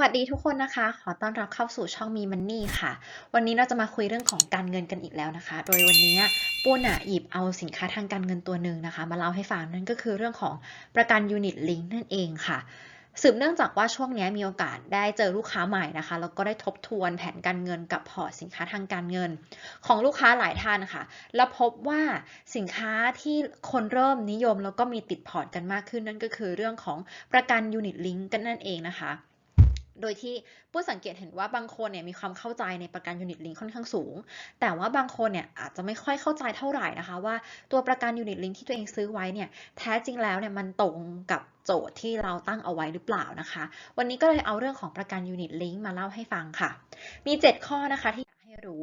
วัสดีทุกคนนะคะ ขอต้อนรับเข้าสู่ช่องมีมันนี่ค่ะ วันนี้เราจะมาคุยเรื่องของการเงินกันอีกแล้วนะคะ โดยวันนี้ปุ้นอะหยิบเอาสินค้าทางการเงินตัวหนึ่งนะคะ มาเล่าให้ฟังนั่นก็คือเรื่องของประกันยูนิตลิงก์นั่นเองค่ะสืบเนื่องจากว่าช่วงนี้มีโอกาสได้เจอลูกค้าใหม่นะคะแล้วก็ได้ทบทวนแผนการเงินกับพอร์ตสินค้าทางการเงิน ของลูกค้าหลายท่านค่ะ แล้วพบว่าสินค้าที่คนเริ่มนิยมแล้วก็มีติดพอร์ตกันมากขึ้นนั่นก็คือเรื่องของประกันยูนิตลิงก์กันนั่นเองนะคะ โดยที่ผู้สังเกตเห็นว่าบางคนเนี่ยมีความเข้าใจในประกันยูนิตลิงค่อนข้างสูง แต่ว่าบางคนเนี่ยอาจจะไม่ค่อยเข้าใจเท่าไหร่นะคะว่าตัวประกันยูนิตลิงที่ตัวเองซื้อไว้เนี่ยแท้จริงแล้วเนี่ยมันตรงกับโจทย์ที่เราตั้งเอาไว้หรือเปล่านะคะ วันนี้ก็เลยเอาเรื่องของประกันยูนิตลิงมาเล่าให้ฟังค่ะ มี 7 ข้อนะคะที่อยากให้รู้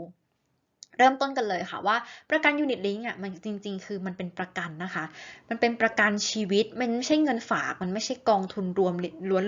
เริ่มต้นกันเลยค่ะว่าประกันยูนิตลิงก์อะมันจริง ๆ คือมันเป็นประกันนะคะ มันเป็นประกันชีวิตมันไม่ใช่เงินฝาก มันไม่ใช่กองทุนรวม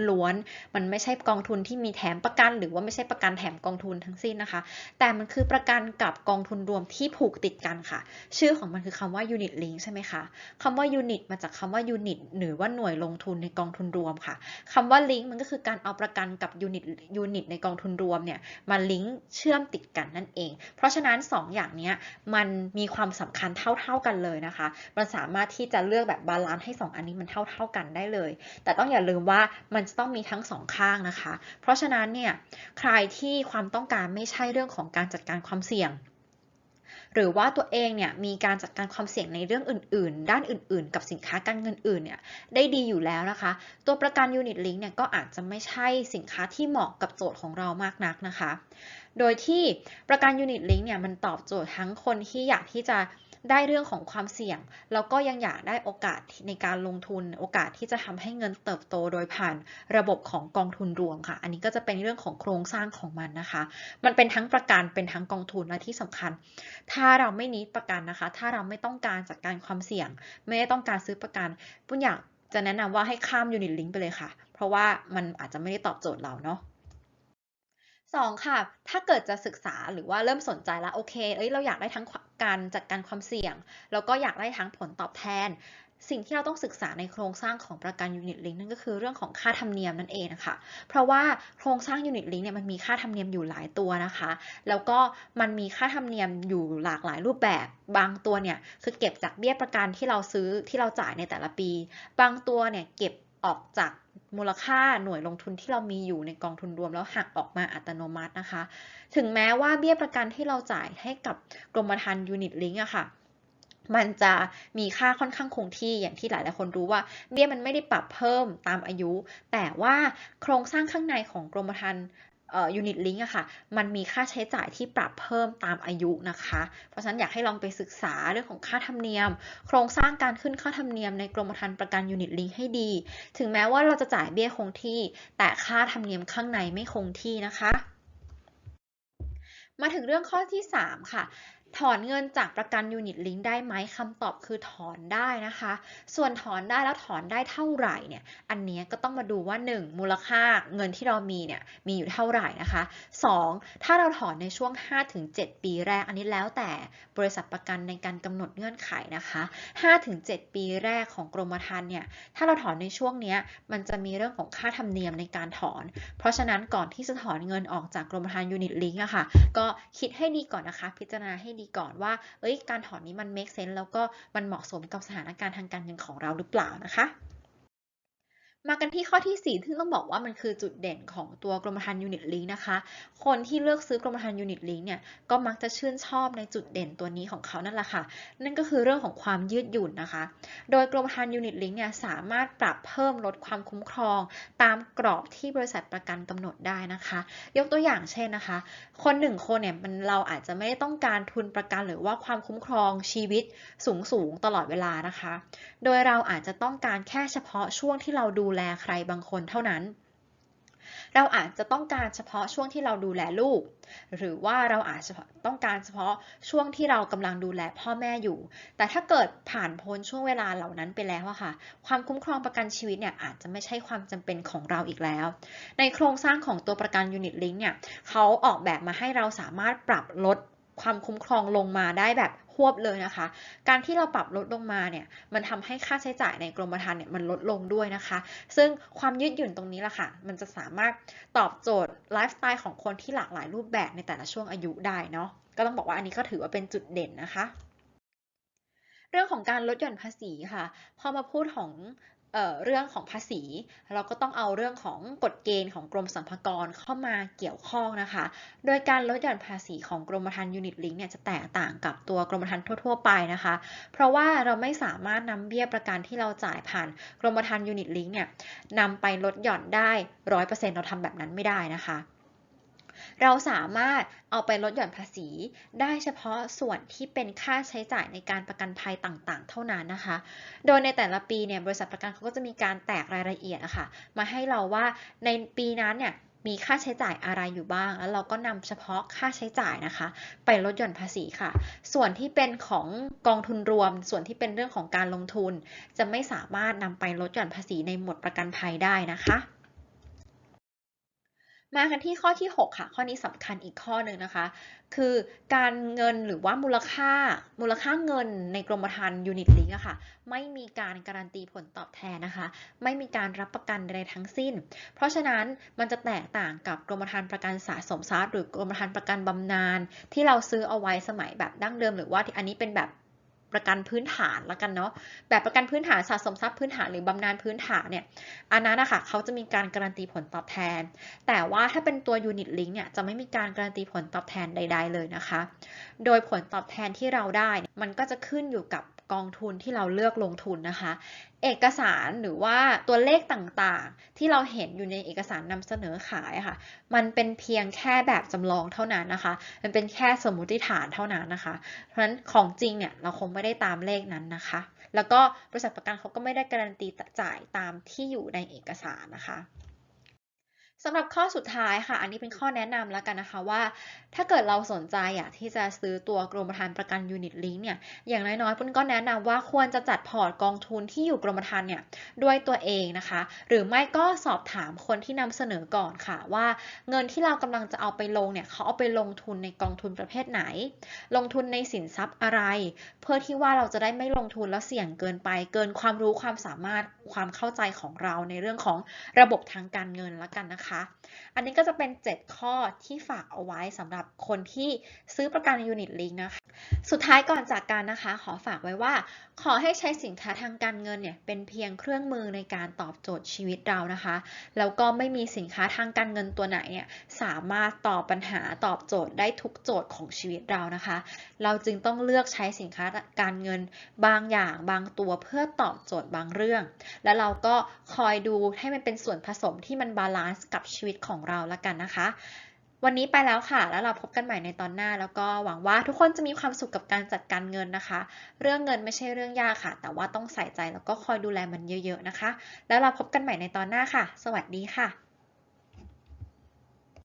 ล้วนๆมันไม่ใช่กองทุนที่มีแถมประกัน หรือว่าไม่ใช่ประกันแถมกองทุนทั้งสิ้นนะคะ แต่มันคือประกันกับกองทุนรวมที่ผูกติดกันค่ะ ชื่อของมันคือคำว่า unit link ใช่ไหมคะคำว่า unit มาจากคำว่า unit หรือว่าหน่วยลงทุนในกองทุนรวมค่ะคำว่า link มันก็คือการเอาประกันกับ unit unit ในกองทุนรวมเนี่ยมาลิงก์เชื่อมติดกันนั่นเอง เพราะฉะนั้น2อย่างนี้มันมีความสำคัญเท่า ๆกันเลยนะคะ มันสามารถที่จะเลือกแบบบาลานซ์ให้ 2 อันนี้มันเท่า ๆกันได้เลย แต่ต้องอย่าลืมว่ามันจะต้องมีทั้งสองข้างนะคะ เพราะฉะนั้นเนี่ยใครที่ความต้องการไม่ใช่เรื่องของการจัดการความเสี่ยง หรือว่าตัวเองเนี่ยมีการจัดการความเสี่ยงในเรื่องอื่น ๆ ด้านอื่น ๆ กับสินค้าการเงินอื่นเนี่ยได้ดีอยู่แล้วนะคะ ตัวประกันยูนิตลิงก์เนี่ยก็อาจจะไม่ใช่สินค้าที่เหมาะกับโจทย์ของเรามากนักนะคะ โดยที่ประกันยูนิตลิงก์เนี่ยมันตอบโจทย์ทั้งคนที่อยากที่จะ ได้เรื่องของความเสี่ยง แล้วก็ยังอยากได้โอกาสในการลงทุน โอกาสที่จะทำให้เงินเติบโตโดยผ่านระบบของกองทุนรวมค่ะ อันนี้ก็จะเป็นเรื่องของโครงสร้างของมันนะคะ มันเป็นทั้งประกันเป็นทั้งกองทุนและที่สำคัญ ถ้าเราไม่นิดประกันนะคะ ถ้าเราไม่ต้องการจัดการความเสี่ยง ไม่ได้ต้องการซื้อประกันปุ้นอยากจะแนะนำว่าให้ข้าม Unit Link ไปเลยค่ะ เพราะว่ามันอาจจะไม่ได้ตอบโจทย์เราเนาะ สองค่ะ ถ้าเกิดจะศึกษาหรือว่าเริ่มสนใจแล้วโอเค เอ้ย เราอยากได้ทั้งการจัดการความเสี่ยง แล้วก็อยากได้ทั้งผลตอบแทน สิ่งที่เราต้องศึกษาในโครงสร้างของประกัน Unit Link นั่นก็คือเรื่องของค่าธรรมเนียมนั่นเองนะคะ เพราะว่าโครงสร้าง Unit Link เนี่ยมันมีค่าธรรมเนียมอยู่หลายตัวนะคะ แล้วก็มันมีค่าธรรมเนียมอยู่หลากหลายรูปแบบ บางตัวเนี่ยคือเก็บจากเบี้ยประกันที่เราซื้อที่เราจ่ายในแต่ละปี บางตัวเนี่ยเก็บ ออกจากมูลค่าหน่วยลงทุนที่เรามีอยู่ในกองทุนรวมแล้วหักออกมาอัตโนมัตินะคะ ถึงแม้ว่าเบี้ยประกันที่เราจ่ายให้กับกรมธรรม์ยูนิตลิงก์อะค่ะมันจะมีค่าค่อนข้างคงที่อย่างที่หลายหลายคนรู้ว่าเบี้ยมันไม่ได้ปรับเพิ่มตามอายุ แต่ว่าโครงสร้างข้างในของกรมธรรม์ ยูนิตลิงก์อะค่ะ มันมีค่าใช้จ่ายที่ปรับเพิ่มตามอายุนะคะ เพราะฉะนั้นอยากให้ลองไปศึกษาเรื่องของค่าธรรมเนียม โครงสร้างการขึ้นค่าธรรมเนียมในกรมธรรม์ประกันยูนิตลิงก์ให้ดี ถึงแม้ว่าเราจะจ่ายเบี้ยคงที่ แต่ค่าธรรมเนียมข้างในไม่คงที่นะคะ มาถึงเรื่องข้อที่ 3 ค่ะ ถอนเงินจากประกันยูนิตลิงก์ได้ไหมคำตอบคือถอนได้นะคะ ส่วนถอนได้แล้วถอนได้เท่าไหร่เนี่ย อันนี้ก็ต้องมาดูว่า 1. มูลค่าเงินที่เรามีเนี่ยมีอยู่เท่าไหร่นะคะ 2. ถ้าเราถอนในช่วง 5-7 ปีแรก อันนี้แล้วแต่บริษัทประกันในการกำหนดเงื่อนไขนะคะ 5-7 ปีแรกของกรมธรรม์เนี่ย ถ้าเราถอนในช่วงนี้มันจะมีเรื่องของค่าธรรมเนียมในการถอน เพราะฉะนั้นก่อนที่จะถอนเงินออกจากกรมธรรม์ยูนิตลิงก์อะค่ะ ก็คิดให้ดีก่อนนะคะ พิจารณาให้ดีก่อนว่า เอ้ย การถอนนี้มัน make sense แล้วก็มันเหมาะสมกับสถานการณ์ทางการเงินของเราหรือเปล่านะคะ มากันที่ข้อที่ 4 ซึ่งต้องบอกว่ามันคือจุดเด่นของตัวกรมธรรม์ยูนิตลิงนะคะ คนที่เลือกซื้อกรมธรรม์ยูนิตลิงเนี่ย ก็มักจะชื่นชอบในจุดเด่นตัวนี้ของเขานั่นแหละค่ะ นั่นก็คือเรื่องของความยืดหยุ่นนะคะ โดยกรมธรรม์ยูนิตลิงเนี่ยสามารถปรับเพิ่มลดความคุ้มครอง ตามกรอบที่บริษัทประกันกำหนดได้นะคะ ยกตัวอย่างเช่นนะคะ คนหนึ่งคนเนี่ยมันเราอาจจะไม่ได้ต้องการทุนประกันหรือว่าความคุ้มครองชีวิตสูงสูงตลอดเวลานะคะ โดยเราอาจจะต้องการแค่เฉพาะช่วงที่เราดูแลใครบางคนเท่านั้น เราอาจจะต้องการเฉพาะช่วงที่เราดูแลลูก หรือว่าเราอาจจะต้องการเฉพาะช่วงที่เรากำลังดูแลพ่อแม่อยู่ แต่ถ้าเกิดผ่านพ้นช่วงเวลาเหล่านั้นไปแล้วอะค่ะ ความคุ้มครองประกันชีวิตเนี่ยอาจจะไม่ใช่ความจำเป็นของเราอีกแล้ว ในโครงสร้างของตัวประกันยูนิตลิงเนี่ยเขาออกแบบมาให้เราสามารถปรับลดความคุ้มครองลงมาได้แบบ ควบเลยนะคะ การที่เราปรับลดลงมาเนี่ยมันทำให้ค่าใช้จ่ายในกรมธรรม์เนี่ยมันลดลงด้วยนะคะ ซึ่งความยืดหยุ่นตรงนี้แหละค่ะ มันจะสามารถตอบโจทย์ไลฟ์สไตล์ของคนที่หลากหลายรูปแบบในแต่ละช่วงอายุได้เนาะก็ต้องบอกว่าอันนี้ก็ถือว่าเป็นจุดเด่นนะคะเรื่องของการลดหย่อนภาษีค่ะ พอมาพูดของ เเรื่องของภาษี เราก็ต้องเอาเรื่องของกฎเกณฑ์ของกรมสรรพากรเข้ามาเกี่ยวข้องนะคะ โดยการลดหย่อนภาษีของกรมธรรม์ยูนิตลิงก์เนี่ยจะแตกต่างกับตัวกรมธรรม์ทั่ว ๆ ไปนะคะ เพราะว่าเราไม่สามารถนำเบี้ยประกันที่เราจ่ายผ่านกรมธรรม์ยูนิตลิงก์เนี่ยนำไปลดหย่อนได้ร้อยเปอร์เซ็นต์เราทำแบบนั้นไม่ได้นะคะ เราสามารถเอาไปลดหย่อนภาษี ได้เฉพาะส่วนที่เป็นค่าใช้จ่ายในการประกันภัยต่างๆ เท่านั้นนะคะ โดยในแต่ละปีเนี่ยบริษัทประกันเขาก็จะมีการแตกรายละเอียดอะคะ่ะมาให้เราว่าในปีนั้นเนี่ยมีค่าใช้จ่ายอะไรอยู่บ้าง แล้วเราก็นำเฉพาะค่าใช้จ่ายนะคะ ไปลดหย่อนภาษีค่ะ ส่วนที่เป็นของกองทุนรวม ส่วนที่เป็นเรื่องของการลงทุน จะไม่สามารถนำไปลดหย่อนภาษีในหมวดประกันภัยได้นะคะ มากันที่ข้อที่ 6 ค่ะ ข้อนี้สำคัญอีกข้อหนึ่งนะคะ คือการเงินหรือว่ามูลค่ามูลค่าเงินในกรมธรรม์ยูนิตลิงอะค่ะ ไม่มีการการันตีผลตอบแทนนะคะ ไม่มีการรับประกันใดทั้งสิ้น เพราะฉะนั้นมันจะแตกต่างกับกรมธรรม์ประกันสะสมทรัพย์หรือกรมธรรม์ประกันบำนาญที่เราซื้อเอาไว้สมัยแบบดั้งเดิม หรือว่าอันนี้เป็นแบบ ประกันพื้นฐานละกันเนาะแบบประกันพื้นฐานสะสมทรัพย์พื้นฐานหรือบำนาญพื้นฐานเนี่ยอันนั้นนะคะเขาจะมีการการันตีผลตอบแทน แต่ว่าถ้าเป็นตัวยูนิตลิงก์เนี่ยจะไม่มีการการันตีผลตอบแทนใด ๆ เลยนะคะ โดยผลตอบแทนที่เราได้มันก็จะขึ้นอยู่กับ กองทุนที่เราเลือกลงทุนนะคะ เอกสารหรือว่าตัวเลขต่างๆ ที่เราเห็นอยู่ในเอกสารนำเสนอขายค่ะ มันเป็นเพียงแค่แบบจำลองเท่านั้นนะคะ มันเป็นแค่สมมุติฐานเท่านั้นนะคะ เพราะฉะนั้นของจริงเนี่ยเราคงไม่ได้ตามเลขนั้นนะคะ แล้วก็บริษัทประกันเขาก็ไม่ได้การันตีจ่ายตามที่อยู่ในเอกสารนะคะ สำหรับข้อสุดท้ายค่ะ อันนี้เป็นข้อแนะนำแล้วกันนะคะว่า ถ้าเกิดเราสนใจอยากที่จะซื้อตัวกรมธรรม์ประกันยูนิตลิงเนี่ยอย่างน้อยๆปุ้นก็แนะนำว่าควรจะจัดพอร์ตกองทุนที่อยู่กรมธรรม์เนี่ยด้วยตัวเองนะคะ หรือไม่ก็สอบถามคนที่นำเสนอก่อนค่ะว่าเงินที่เรากำลังจะเอาไปลงเนี่ยเขาเอาไปลงทุนในกองทุนประเภทไหน ลงทุนในสินทรัพย์อะไร เพื่อที่ว่าเราจะได้ไม่ลงทุนแล้วเสี่ยงเกินไป เกินความรู้ความสามารถความเข้าใจของเราในเรื่องของระบบทางการเงินแล้วกันนะคะนะคะ อันนี้ก็จะเป็น 7 ข้อที่ฝากเอาไว้สำหรับคนที่ซื้อประกันยูนิตลิงนะคะ สุดท้ายก่อนจากการนะคะ ขอฝากไว้ว่า ขอให้ใช้สินค้าทางการเงินเนี่ยเป็นเพียงเครื่องมือในการตอบโจทย์ชีวิตเรานะคะ แล้วก็ไม่มีสินค้าทางการเงินตัวไหนเนี่ยสามารถตอบปัญหาตอบโจทย์ได้ทุกโจทย์ของชีวิตเรานะคะ เราจึงต้องเลือกใช้สินค้าการเงินบางอย่างบางตัวเพื่อตอบโจทย์บางเรื่อง แล้วเราก็คอยดูให้มันเป็นส่วนผสมที่มันบาลานซ์กับชีวิตของเราละกันนะคะ วันนี้ไปแล้วค่ะ แล้วเราพบกันใหม่ในตอนหน้า แล้วก็หวังว่าทุกคนจะมีความสุขกับการจัดการเงินนะคะ เรื่องเงินไม่ใช่เรื่องยากค่ะ แต่ว่าต้องใส่ใจแล้วก็คอยดูแลมันเยอะ ๆนะคะ แล้วเราพบกันใหม่ในตอนหน้าค่ะ สวัสดีค่ะ